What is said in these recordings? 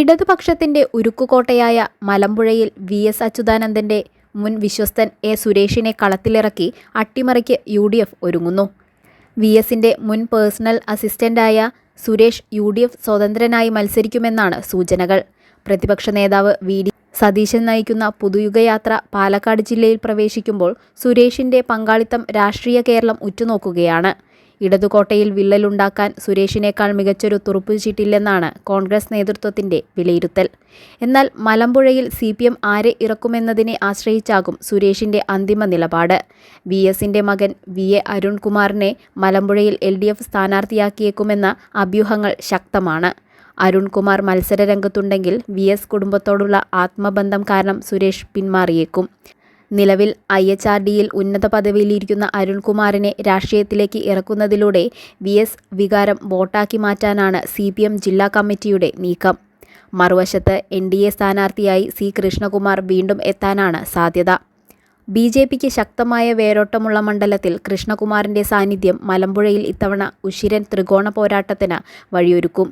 ഇടതുപക്ഷത്തിന്റെ ഉരുക്കുകോട്ടയായ മലമ്പുഴയിൽ V S അച്യുതാനന്ദന്റെ മുൻ വിശ്വസ്തൻ എ സുരേഷിനെ കളത്തിലിറക്കി അട്ടിമറിക്ക് യു ഡി എഫ് ഒരുങ്ങുന്നു. വി എസിന്റെ മുൻ പേഴ്സണൽ അസിസ്റ്റന്റായ സുരേഷ് യു ഡി എഫ് സ്വതന്ത്രനായി മത്സരിക്കുമെന്നാണ് സൂചനകൾ. പ്രതിപക്ഷ നേതാവ് വി ഡി സതീശൻ നയിക്കുന്ന പുതുയുഗയാത്ര പാലക്കാട് ജില്ലയിൽ പ്രവേശിക്കുമ്പോൾ സുരേഷിന്റെ പങ്കാളിത്തം രാഷ്ട്രീയ കേരളം ഉറ്റുനോക്കുകയാണ്. ഇടതുകോട്ടയിൽ വിള്ളലുണ്ടാക്കാൻ സുരേഷിനേക്കാൾ മികച്ചൊരു തുറുപ്പുചീട്ടില്ലെന്നാണ് കോൺഗ്രസ് നേതൃത്വത്തിന്റെ വിലയിരുത്തൽ. എന്നാൽ മലമ്പുഴയിൽ സി പി എം ആരെ ഇറക്കുമെന്നതിനെ ആശ്രയിച്ചാകും സുരേഷിന്റെ അന്തിമ നിലപാട്. വി എസിന്റെ മകൻ വി എ അരുൺകുമാറിനെ മലമ്പുഴയിൽ എൽ ഡി എഫ് സ്ഥാനാർത്ഥിയാക്കിയേക്കുമെന്ന അഭ്യൂഹങ്ങൾ ശക്തമാണ്. അരുൺകുമാർ മത്സരരംഗത്തുണ്ടെങ്കിൽ വി എസ് കുടുംബത്തോടുള്ള ആത്മബന്ധം കാരണം സുരേഷ് പിന്മാറിയേക്കും. നിലവിൽ ഐ എച്ച് ആർ ഡിയിൽ ഉന്നത പദവിയിലിരിക്കുന്ന അരുൺകുമാറിനെ രാഷ്ട്രീയത്തിലേക്ക് ഇറക്കുന്നതിലൂടെ വി എസ് വികാരം വോട്ടാക്കി മാറ്റാനാണ് സി പി എം ജില്ലാ കമ്മിറ്റിയുടെ നീക്കം. മറുവശത്ത് എൻ ഡി എ സ്ഥാനാർത്ഥിയായി സി കൃഷ്ണകുമാർ വീണ്ടും എത്താനാണ് സാധ്യത. ബി ജെ പിക്ക് ശക്തമായ വേരോട്ടമുള്ള മണ്ഡലത്തിൽ കൃഷ്ണകുമാറിന്റെ സാന്നിധ്യം മലമ്പുഴയിൽ ഇത്തവണ ഉശിരൻ ത്രികോണ പോരാട്ടത്തിന് വഴിയൊരുക്കും.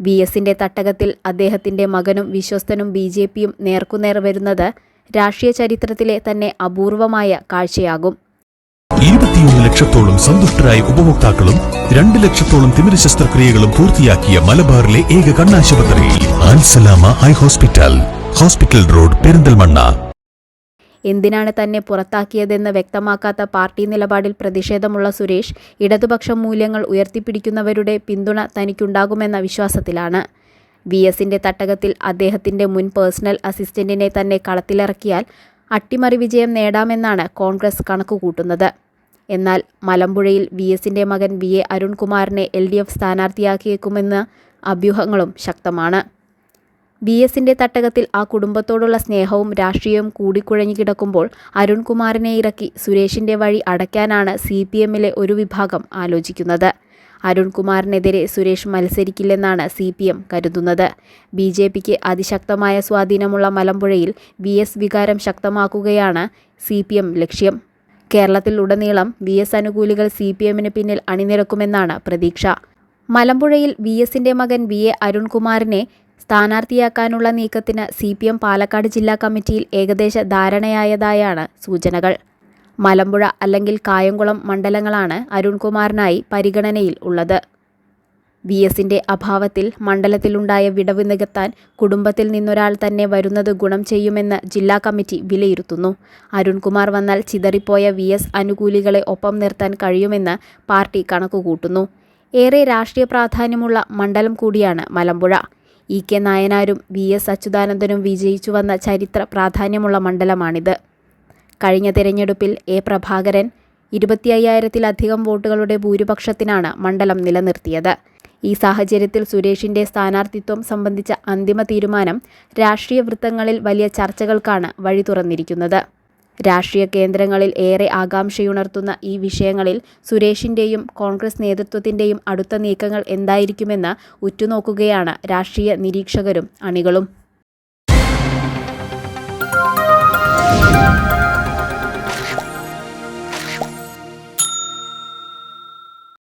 വി എസിന്റെ തട്ടകത്തിൽ അദ്ദേഹത്തിന്റെ മകനും വിശ്വസ്തനും ബി ജെ പിയും നേർക്കുനേർ വരുന്നത് രാഷ്ട്രീയ ചരിത്രത്തിലെ തന്നെ അപൂർവമായ കാഴ്ചയാകും. ഇരുപത്തിയൊന്ന് ലക്ഷത്തോളം സന്തുഷ്ടരായ ഉപഭോക്താക്കളും രണ്ട് ലക്ഷത്തോളം തിമിര ശസ്ത്രക്രിയകളും പൂർത്തിയാക്കിയ മലബാറിലെ ഏക കണ്ണാശുപത്രി Al Salama eye hospital hospital road Perinthalmanna. എന്തിനാണ് തന്നെ പുറത്താക്കിയതെന്ന് വ്യക്തമാക്കാത്ത പാർട്ടി നിലപാടിൽ പ്രതിഷേധമുള്ള സുരേഷ് ഇടതുപക്ഷ മൂല്യങ്ങൾ ഉയർത്തിപ്പിടിക്കുന്നവരുടെ പിന്തുണ തനിക്കുണ്ടാകുമെന്ന വിശ്വാസത്തിലാണ്. വി എസിന്റെ തട്ടകത്തിൽ അദ്ദേഹത്തിന്റെ മുൻ പേഴ്സണൽ അസിസ്റ്റന്റിനെ തന്നെ കളത്തിലിറക്കിയാൽ അട്ടിമറി വിജയം നേടാമെന്നാണ് കോൺഗ്രസ് കണക്കുകൂട്ടുന്നത്. എന്നാൽ മലമ്പുഴയിൽ വി എസിന്റെ മകൻ വി എ അരുൺകുമാറിനെ എൽ ഡി എഫ് സ്ഥാനാർത്ഥിയാക്കിയേക്കുമെന്ന അഭ്യൂഹങ്ങളും ശക്തമാണ്. വി എസിന്റെ തട്ടകത്തിൽ ആ കുടുംബത്തോടുള്ള സ്നേഹവും രാഷ്ട്രീയവും കൂടിക്കുഴഞ്ഞു കിടക്കുമ്പോൾ അരുൺകുമാറിനെ ഇറക്കി സുരേഷിന്റെ വഴി അടയ്ക്കാനാണ് സി പി എമ്മിലെ ഒരു വിഭാഗം ആലോചിക്കുന്നത്. അരുൺകുമാറിനെതിരെ സുരേഷ് മത്സരിക്കില്ലെന്നാണ് സി പി എം കരുതുന്നത്. ബി ജെ പിക്ക് അതിശക്തമായ സ്വാധീനമുള്ള മലമ്പുഴയിൽ വി എസ് വികാരം ശക്തമാക്കുകയാണ് സി പി എം ലക്ഷ്യം. കേരളത്തിൽ ഉടനീളം വി എസ് അനുകൂലികൾ സി പി എമ്മിന് പിന്നിൽ അണിനിരക്കുമെന്നാണ് പ്രതീക്ഷ. മലമ്പുഴയിൽ വി എസിന്റെ മകൻ വി എ അരുൺകുമാറിനെ സ്ഥാനാർത്ഥിയാക്കാനുള്ള നീക്കത്തിന് സി പി എം പാലക്കാട് ജില്ലാ കമ്മിറ്റിയിൽ ഏകദേശ ധാരണയായതായാണ് സൂചനകൾ. മലമ്പുഴ അല്ലെങ്കിൽ കായംകുളം മണ്ഡലങ്ങളാണ് അരുൺകുമാറിനായി പരിഗണനയിൽ ഉള്ളത്. വി എസിന്റെ അഭാവത്തിൽ മണ്ഡലത്തിലുണ്ടായ വിടവ് നികത്താൻ കുടുംബത്തിൽ നിന്നൊരാൾ തന്നെ വരുന്നത് ഗുണം ചെയ്യുമെന്ന് ജില്ലാ കമ്മിറ്റി വിലയിരുത്തുന്നു. അരുൺകുമാർ വന്നാൽ ചിതറിപ്പോയ വി എസ് അനുകൂലികളെ ഒപ്പം നിർത്താൻ കഴിയുമെന്ന് പാർട്ടി കണക്കുകൂട്ടുന്നു. ഏറെ രാഷ്ട്രീയ പ്രാധാന്യമുള്ള മണ്ഡലം കൂടിയാണ് മലമ്പുഴ. ഇ കെ നായനാരും വി എസ് അച്യുതാനന്ദനും വിജയിച്ചു വന്ന ചരിത്ര പ്രാധാന്യമുള്ള മണ്ഡലമാണിത്. കഴിഞ്ഞ തിരഞ്ഞെടുപ്പിൽ എ പ്രഭാകരൻ ഇരുപത്തി അയ്യായിരത്തിലധികം വോട്ടുകളുടെ ഭൂരിപക്ഷത്തിനാണ് മണ്ഡലം നിലനിർത്തിയത്. ഈ സാഹചര്യത്തിൽ സുരേഷിന്റെ സ്ഥാനാർത്ഥിത്വം സംബന്ധിച്ച അന്തിമ തീരുമാനം രാഷ്ട്രീയ വൃത്തങ്ങളിൽ വലിയ ചർച്ചകൾക്കാണ് വഴി തുറന്നിരിക്കുന്നത്. രാഷ്ട്രീയ കേന്ദ്രങ്ങളിൽ ഏറെ ആകാംക്ഷയുണർത്തുന്ന ഈ വിഷയങ്ങളിൽ സുരേഷിന്റെയും കോൺഗ്രസ് നേതൃത്വത്തിന്റെയും അടുത്ത നീക്കങ്ങൾ എന്തായിരിക്കുമെന്ന് ഉറ്റുനോക്കുകയാണ് രാഷ്ട്രീയ നിരീക്ഷകരും അണികളും.